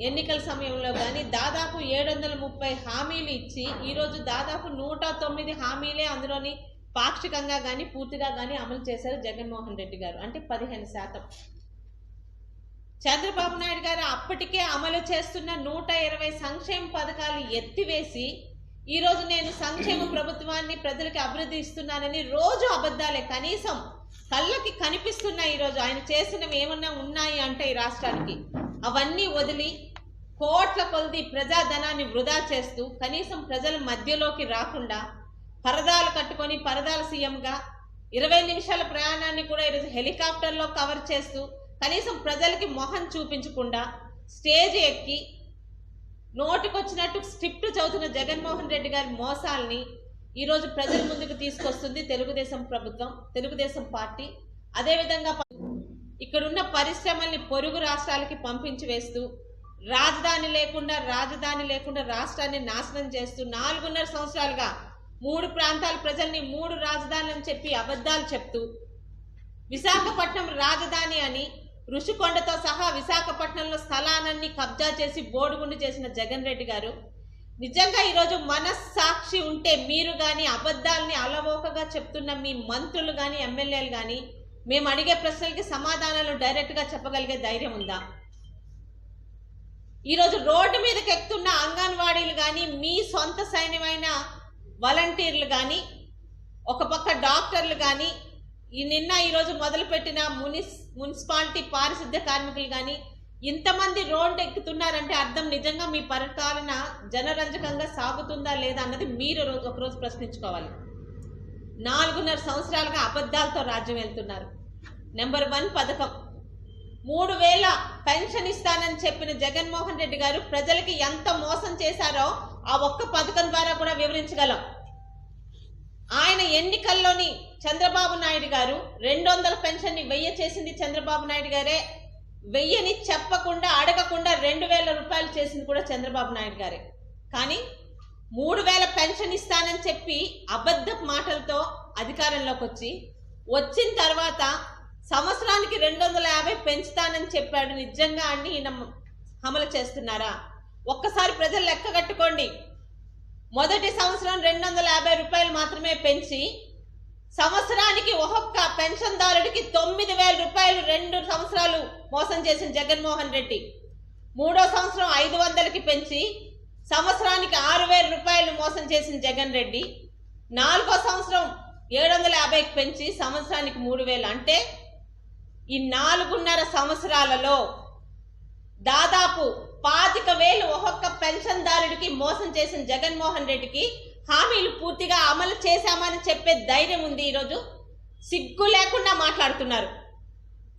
ఎన్నికల సమయంలో కానీ దాదాపు ఏడు వందల ముప్పై హామీలు ఇచ్చి ఈరోజు దాదాపు నూట తొమ్మిది హామీలే అందులోని పాక్షికంగా కానీ పూర్తిగా కానీ అమలు చేశారు జగన్మోహన్ రెడ్డి గారు. అంటే పదిహేను శాతం. చంద్రబాబు నాయుడు గారు అప్పటికే అమలు చేస్తున్న నూట ఇరవై సంక్షేమ పథకాలు ఎత్తివేసి ఈరోజు నేను సంక్షేమ ప్రభుత్వాన్ని ప్రజలకి అభివృద్ధి ఇస్తున్నానని రోజు అబద్ధాలే కనీసం కళ్ళకి కనిపిస్తున్నాయి ఈరోజు ఆయన చేసినవి ఏమన్నా ఉన్నాయి అంటే ఈ రాష్ట్రానికి? అవన్నీ వదిలి కోట్ల కొలది ప్రజాధనాన్ని వృధా చేస్తూ కనీసం ప్రజల మధ్యలోకి రాకుండా పరదాలు కట్టుకొని పరదాల సీఎంగా ఇరవై నిమిషాల ప్రయాణాన్ని కూడా ఈరోజు హెలికాప్టర్లో కవర్ చేస్తూ కనీసం ప్రజలకి మొహం చూపించకుండా స్టేజ్ ఎక్కి నోటికొచ్చినట్టు స్క్రిప్ట్ చదువుతున్న జగన్మోహన్ రెడ్డి గారి మోసాల్ని ఈరోజు ప్రజల ముందుకు తీసుకొస్తుంది తెలుగుదేశం ప్రభుత్వం తెలుగుదేశం పార్టీ. అదేవిధంగా ఇక్కడున్న పరిశ్రమల్ని పొరుగు రాష్ట్రాలకి పంపించి వేస్తూ రాజధాని లేకుండా రాజధాని లేకుండా రాష్ట్రాన్ని నాశనం చేస్తూ నాలుగున్నర సంవత్సరాలుగా మూడు ప్రాంతాల ప్రజల్ని మూడు రాజధానులని చెప్పి అబద్ధాలు చెప్తూ విశాఖపట్నం రాజధాని అని ఋషికొండతో సహా విశాఖపట్నంలో స్థలాలన్నీ కబ్జా చేసి బోడుగుండు చేసిన జగన్ రెడ్డి గారు నిజంగా ఈరోజు మనస్సాక్షి ఉంటే మీరు కానీ అబద్ధాలని అలవోకగా చెప్తున్న మీ మంత్రులు కానీ ఎమ్మెల్యేలు కానీ మేము అడిగే ప్రశ్నలకి సమాధానాలు డైరెక్ట్గా చెప్పగలిగే ధైర్యం ఉందా? ఈరోజు రోడ్డు మీదకి ఎక్కుతున్న అంగన్వాడీలు కానీ మీ సొంత సైన్యమైన వాలంటీర్లు కానీ ఒక పక్క డాక్టర్లు కానీ ఈ నిన్న ఈరోజు మొదలుపెట్టిన మునిస్ మున్సిపాలిటీ పారిశుద్ధ్య కార్మికులు కానీ ఇంతమంది రోడ్డు ఎక్కుతున్నారంటే అర్థం నిజంగా మీ పరిపాలన జనరంజకంగా సాగుతుందా లేదా అన్నది మీరు రోజు ఒకరోజు ప్రశ్నించుకోవాలి. నాలుగున్నర సంవత్సరాలుగా అబద్ధాలతో రాజ్యం వెళ్తున్నారు. నెంబర్ వన్ పథకం. మూడు వేల పెన్షన్ ఇస్తానని చెప్పిన జగన్మోహన్ రెడ్డి గారు ప్రజలకి ఎంత మోసం చేశారో ఆ ఒక్క పథకం ద్వారా కూడా వివరించగలం. ఆయన ఎన్నికల్లోని చంద్రబాబు నాయుడు గారు రెండు వందల పెన్షన్ని వెయ్యి చేసింది చంద్రబాబు నాయుడు గారే. వెయ్యని చెప్పకుండా అడగకుండా రెండు వేల రూపాయలు చేసింది కూడా చంద్రబాబు నాయుడు గారే. కానీ మూడు వేల పెన్షన్ ఇస్తానని చెప్పి అబద్ధ మాటలతో అధికారంలోకి వచ్చి వచ్చిన తర్వాత సంవత్సరానికి రెండు వందల యాభై పెంచుతానని చెప్పాడు నిజంగా అని ఈయన అమలు చేస్తున్నారా? ఒక్కసారి ప్రజలు లెక్క కట్టుకోండి. మొదటి సంవత్సరం రెండు వందల యాభై రూపాయలు మాత్రమే పెంచి సంవత్సరానికి ఒక్కొక్క పెన్షన్దారుడికి తొమ్మిది వేల రూపాయలు రెండు సంవత్సరాలు మోసం చేసిన జగన్మోహన్ రెడ్డి. మూడో సంవత్సరం ఐదు వందలకి పెంచి సంవత్సరానికి ఆరు వేల రూపాయలు మోసం చేసిన జగన్ రెడ్డి నాలుగో సంవత్సరం ఏడు వందల యాభైకి పెంచి సంవత్సరానికి మూడు వేలు అంటే ఈ నాలుగున్నర సంవత్సరాలలో దాదాపు పాతిక వేలు ఒక్కొక్క పెన్షన్దారుడికి మోసం చేసిన జగన్మోహన్ రెడ్డికి హామీలు పూర్తిగా అమలు చేశామని చెప్పే ధైర్యం ఉంది ఈరోజు. సిగ్గు లేకుండా మాట్లాడుతున్నారు.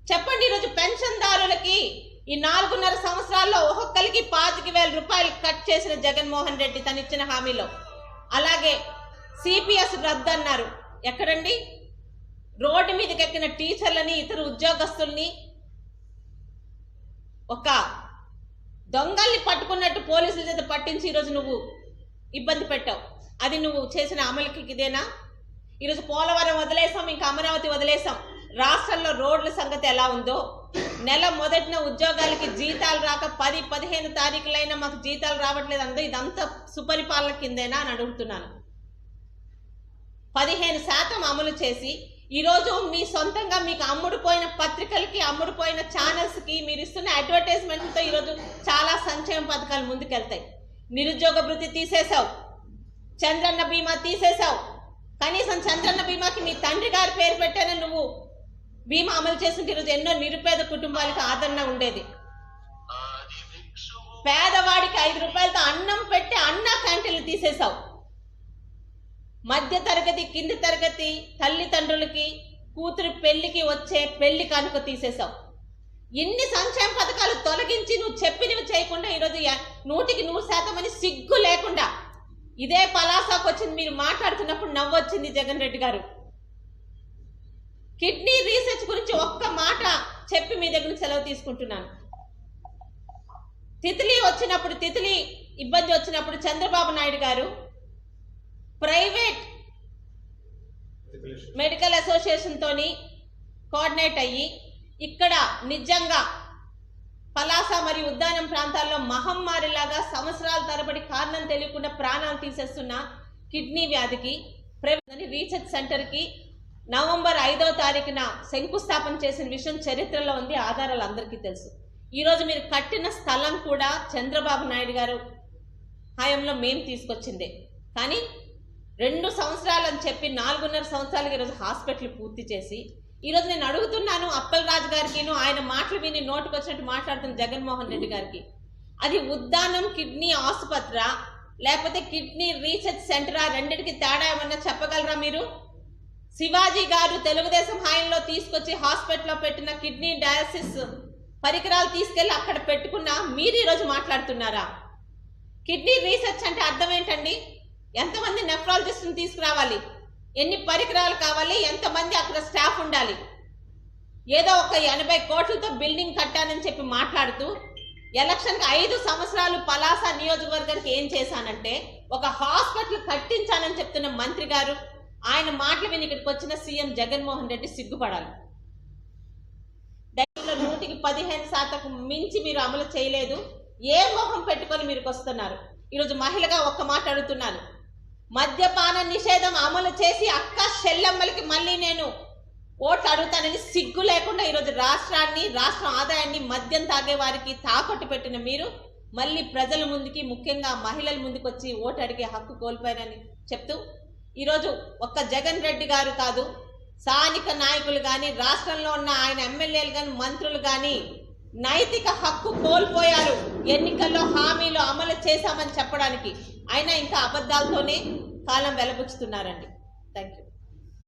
చెప్పండి ఈరోజు పెన్షన్దారులకి ఈ నాలుగున్నర సంవత్సరాల్లో ఒక్కొక్కరికి పాతిక వేల రూపాయలు కట్ చేసిన జగన్మోహన్ రెడ్డి తనిచ్చిన హామీలో. అలాగే సిపిఎస్ రద్దు అన్నారు. ఎక్కడండి? రోడ్డు మీదకి ఎక్కిన టీచర్లని ఇతర ఉద్యోగస్తుల్ని ఒక దొంగల్ని పట్టుకున్నట్టు పోలీసుల చేత పట్టించి ఈరోజు నువ్వు ఇబ్బంది పెట్టావు. అది నువ్వు చేసిన అమలుకి ఇదేనా? ఈరోజు పోలవరం వదిలేసాం ఇంకా అమరావతి వదిలేసాం. రాష్ట్రంలో రోడ్ల సంగతి ఎలా ఉందో నెల మొదటిన ఉద్యోగాలకి జీతాలు రాక పది పదిహేను తారీఖులైనా మాకు జీతాలు రావట్లేదు అందు. ఇదంతా సుపరిపాలన కిందేనా అని అడుగుతున్నాను. పదిహేను శాతం అమలు చేసి ఈరోజు మీ సొంతంగా మీకు అమ్ముడుపోయిన పత్రికలకి అమ్ముడుపోయిన ఛానల్స్కి మీరు ఇస్తున్న అడ్వర్టైజ్మెంట్లతో ఈరోజు చాలా సంక్షేమ పథకాలు ముందుకెళ్తాయి. నిరుద్యోగ భృతి తీసేశావు. చంద్రన్న బీమా తీసేశావు. కనీసం చంద్రన్న బీమాకి మీ తండ్రి గారి పేరు పెట్టానే నువ్వు బీమా అమలు చేస్తుంటే ఈరోజు ఎన్నో నిరుపేద కుటుంబాలకు ఆదరణ ఉండేది. పేదవాడికి ఐదు రూపాయలతో అన్నం పెట్టి అన్న క్యాంటీన్లు తీసేశావు. మధ్య తరగతి కింది తరగతి తల్లిదండ్రులకి కూతురు పెళ్ళికి వచ్చే పెళ్ళి కానుక తీసేశావు. ఇన్ని సంక్షేమ పథకాలు తొలగించి నువ్వు చెప్పినవి చేయకుండా ఈరోజు నూటికి నూరు శాతం అని సిగ్గు లేకుండా ఇదే పలాసాకు వచ్చింది మీరు మాట్లాడుతున్నప్పుడు నవ్వొచ్చింది జగన్ రెడ్డి గారు. కిడ్నీ రీసెర్చ్ గురించి ఒక్క మాట చెప్పి మీ దగ్గర సెలవు తీసుకుంటున్నాను. తితిలి వచ్చినప్పుడు తితిలి ఇబ్బంది వచ్చినప్పుడు చంద్రబాబు నాయుడు గారు ప్రైవేట్ మెడికల్ అసోసియేషన్తో కోఆర్డినేట్ అయ్యి ఇక్కడ నిజంగా పలాస మరియు ఉద్యానం ప్రాంతాల్లో మహమ్మారిలాగా సంవత్సరాల తరబడి కారణం తెలియకుండా ప్రాణాలు తీసేస్తున్న కిడ్నీ వ్యాధికి ప్రైవేట్ రీసెర్చ్ సెంటర్కి నవంబర్ ఐదవ తారీఖున శంకుస్థాపన చేసిన విషయం చరిత్రలో ఉంది ఆధారాలు అందరికీ తెలుసు. ఈరోజు మీరు కట్టిన స్థలం కూడా చంద్రబాబు నాయుడు గారు హయాంలో మేము తీసుకొచ్చిందే. కానీ రెండు సంవత్సరాలు అని చెప్పి నాలుగున్నర సంవత్సరాలకి ఈరోజు హాస్పిటల్ పూర్తి చేసి ఈరోజు నేను అడుగుతున్నాను అప్పల్ రాజు గారికి ఆయన మాటలు విని నోటుకు వచ్చినట్టు మాట్లాడుతున్న జగన్మోహన్ రెడ్డి గారికి. అది ఉద్దానం కిడ్నీ ఆసుపత్ర లేకపోతే కిడ్నీ రీసెర్చ్ సెంటరా రెండింటికి తేడా ఏమన్నా చెప్పగలరా మీరు? శివాజీ గారు తెలుగుదేశం హాయంలో తీసుకొచ్చి హాస్పిటల్లో పెట్టిన కిడ్నీ డయాలసిస్ పరికరాలు తీసుకెళ్ళి అక్కడ పెట్టుకున్న మీరు ఈరోజు మాట్లాడుతున్నారా? కిడ్నీ రీసెర్చ్ అంటే అర్థం ఏంటండి? ఎంతమంది నెఫ్రాలజిస్ట్ని తీసుకురావాలి? ఎన్ని పరికరాలు కావాలి? ఎంతమంది అక్కడ స్టాఫ్ ఉండాలి? ఏదో ఒక ఎనభై కోట్లతో బిల్డింగ్ కట్టానని చెప్పి మాట్లాడుతూ ఎలక్షన్కి ఐదు సంవత్సరాలు పలాస నియోజకవర్గానికి ఏం చేశానంటే ఒక హాస్పిటల్ కట్టించానని చెప్తున్న మంత్రి గారు ఆయన మాటలు విని ఇక్కడికి వచ్చిన సీఎం జగన్మోహన్ రెడ్డి సిగ్గుపడాలి. డైరీలో నూటికి పదిహేను శాతం మించి మీరు అమలు చేయలేదు. ఏ మొహం పెట్టుకొని మీరు వస్తున్నారు? ఈరోజు మహిళగా ఒక్క మాట అడుగుతున్నాను. మద్యపాన నిషేధం అమలు చేసి అక్క చెల్లెమ్మలకి మళ్ళీ నేను ఓట్లు అడుగుతానని సిగ్గు లేకుండా ఈరోజు రాష్ట్రాన్ని రాష్ట్ర ఆదాయాన్ని మద్యం తాగే వారికి తాకట్టు పెట్టిన మీరు మళ్ళీ ప్రజల ముందుకి ముఖ్యంగా మహిళల ముందుకు వచ్చి ఓటు అడిగే హక్కు కోల్పోయారని చెప్తూ ఈరోజు ఒక్క జగన్ రెడ్డి గారు కాదు స్థానిక నాయకులు కానీ రాష్ట్రంలో ఉన్న ఆయన ఎమ్మెల్యేలు కానీ మంత్రులు కానీ నైతిక హక్కు కోల్పోయారు. ఎన్నికల్లో హామీలు అమలు చేశామని చెప్పడానికి. అయినా ఇంకా అబద్ధాలతోనే కాలం వెలబుచ్చుతున్నారండి. Thank you